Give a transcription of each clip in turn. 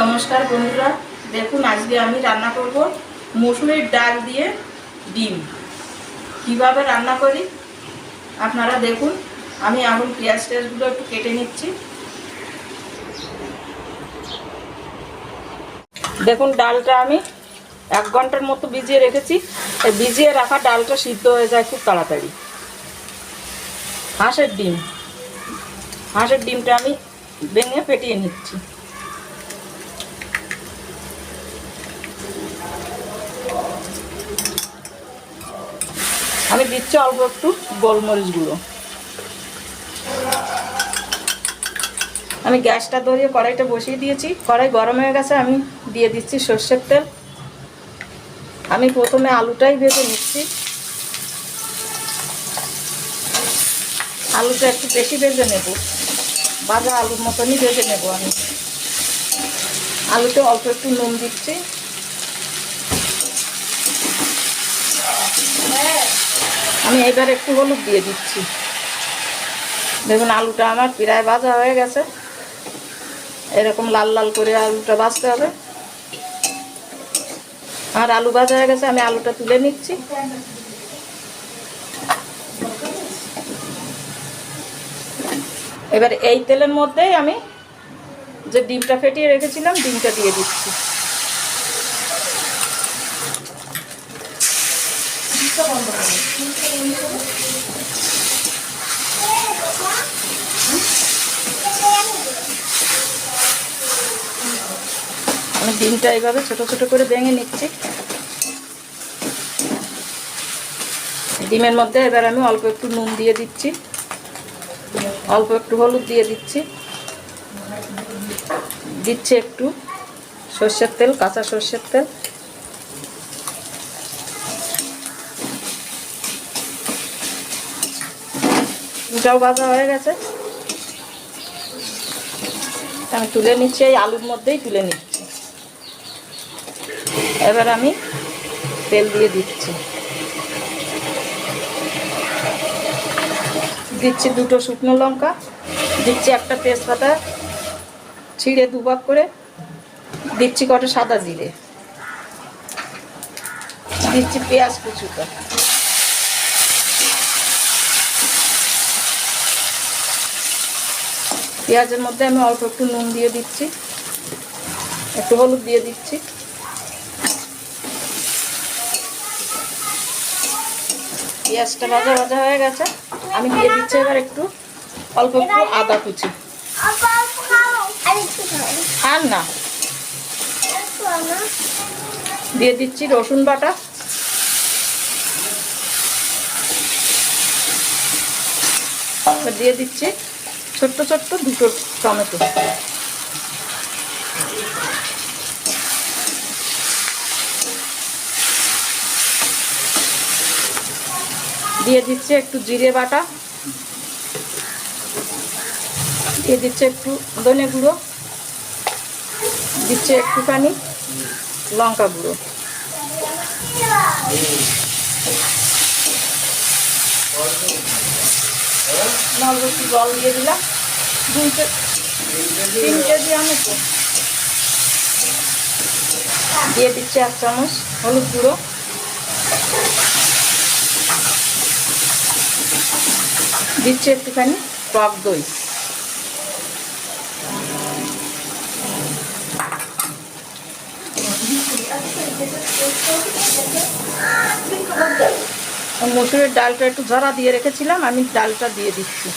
নমস্কার বন্ধুরা। দেখুন, আজকে আমি রান্না করব মসুরের ডাল দিয়ে ডিম। কীভাবে রান্না করি? আপনারা দেখুন, আমি এখন পেঁয়াজ টেয়াজগুলো একটু কেটে নিচ্ছি। দেখুন, ডালটা আমি এক ঘণ্টার মতো ভিজিয়ে রেখেছি। ভিজিয়ে রাখা ডালটা সিদ্ধ হয়ে যায় খুব তাড়াতাড়ি। হাঁসের ডিম। হাঁসের ডিমটা আমি ভেঙে ফেটিয়ে নিচ্ছি। আমি দিচ্ছি অল্প একটু গোলমরিচ গুঁড়ো আমি গ্যাসটা ধরিয়ে কড়াইটা বসিয়ে দিয়েছি। কড়াই গরম হয়ে গেছে, আমি দিয়ে দিচ্ছি সর্ষের তেল। আমি প্রথমে আলুটাই ভেজে নিচ্ছি। আলুটা একটু বেশি ভেজে নেব। ভাজা আলুর মতনই ভেজে নেব আমি। আলুতে অল্প একটু নুন দিচ্ছি। আমি এবার একটু হলুদ দিয়ে দিচ্ছি। দেখুন আলুটা আমার প্রায় ভাজা হয়ে গেছে। এরকম লাল লাল করে আলুটা ভাজতে হবে। আর আলু ভাজা হয়ে গেছে, আমি আলুটা তুলে নিচ্ছি। এবার এই তেলের মধ্যেই আমি যে ডিমটা ফেটিয়ে রেখেছিলাম, ডিমটা দিয়ে দিচ্ছি। আমি ডিমটা এইভাবে ছোট ছোট করে ভেঙে নিচ্ছি। ডিমের মধ্যে এবার আমি অল্প একটু নুন দিয়ে দিচ্ছি। অল্প একটু হলুদ দিয়ে দিচ্ছি। দিচ্ছে একটু সর্ষের তেল, কাঁচা সর্ষের তেল। দুটাও ভাজা হয়ে গেছে। আমি তুলে নিচ্ছি, এই আলুর মধ্যেই তুলে নিচ্ছি। এবার আমি তেল দিয়ে দিচ্ছি। দিচ্ছি দুটো শুকনো লঙ্কা, দিচ্ছি একটা তেজপাতা, ছিঁড়ে দুভাগ করে দিচ্ছি কটা সাদা জিরে। দিচ্ছি পেঁয়াজ কুচুটা। পেঁয়াজের মধ্যে আমি অল্প একটু নুন দিয়ে দিচ্ছি। একটু হলুদ দিয়ে দিচ্ছি। পেঁয়াজটা ভাজা ভাজা হয়ে গেছে। আমি দিয়ে দিচ্ছি এবার একটু অল্প একটু আদা কুচি। আর না। দিয়ে দিচ্ছি রসুন বাটা। দিয়ে দিচ্ছি ছোট্ট ছোট্ট দুটো টমেটো। দিয়ে দিচ্ছে একটু জিরে বাটা। দিয়ে দিচ্ছে একটু ধনে গুঁড়ো। দিচ্ছে একটুখানি লঙ্কা গুঁড়ো। অল্প একটু জল দিয়ে দিলাম। দুই তিন কেজি আমি তো দিয়ে দিচ্ছি এক চামচ হলুদ গুঁড়ো। দিচ্ছি একটুখানি টক দই। মসুরের ডালটা একটু ঝরা দিয়ে রেখেছিলাম, আমি ডালটা দিয়ে দিচ্ছি।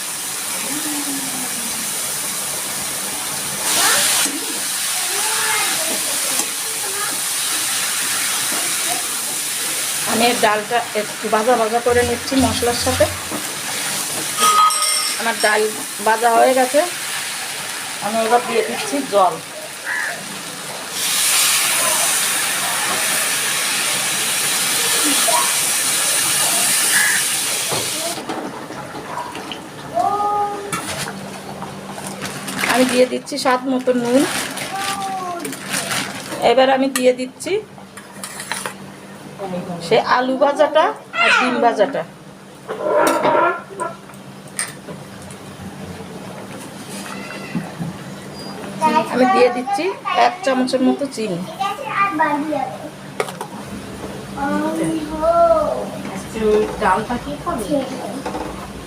আমি ডালটা একটু ভাজা ভাজা করে নিচ্ছি মশলার সাথে। আমার ডাল ভাজা হয়ে গেছে। আমি এবার দিয়ে দিচ্ছি জল। আমি দিয়ে দিচ্ছি স্বাদ মতো নুন। এবার আমি দিয়ে দিচ্ছি সে আলু ভাজাটা আর ডিম ভাজাটা। আমি দিয়ে দিচ্ছি এক চামচের মতো চিনি। ডালটা কি খাবে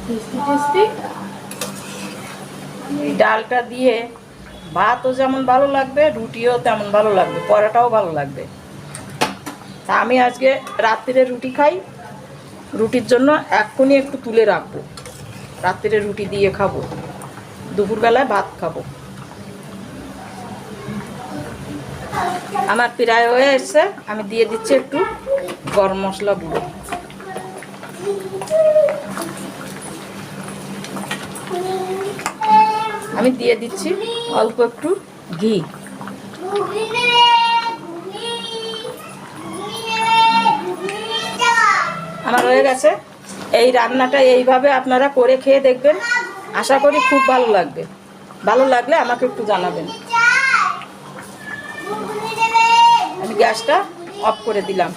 টেস্টি টেস্টি এই ডালটা দিয়ে ভাতও যেমন ভালো লাগবে, রুটিও তেমন ভালো লাগবে, পরোটাও ভালো লাগবে। তা আমি আজকে রাত্রিরে রুটি খাই, রুটির জন্য এক্ষুনি একটু তুলে রাখব। রাত্রিরে রুটি দিয়ে খাব, দুপুরবেলায় ভাত খাব। আমার প্রায় হয়ে এসছে, আমি দিয়ে দিচ্ছি একটু গরম মশলা গুঁড়ো। আমি দিয়ে দিচ্ছি অল্প একটু ঘি। আমার হয়ে গেছে। এই রান্নাটা এইভাবে আপনারা করে খেয়ে দেখবেন। আশা করি খুব ভালো লাগবে। ভালো লাগলে আমাকে একটু জানাবেন। আমি গ্যাসটা অফ করে দিলাম।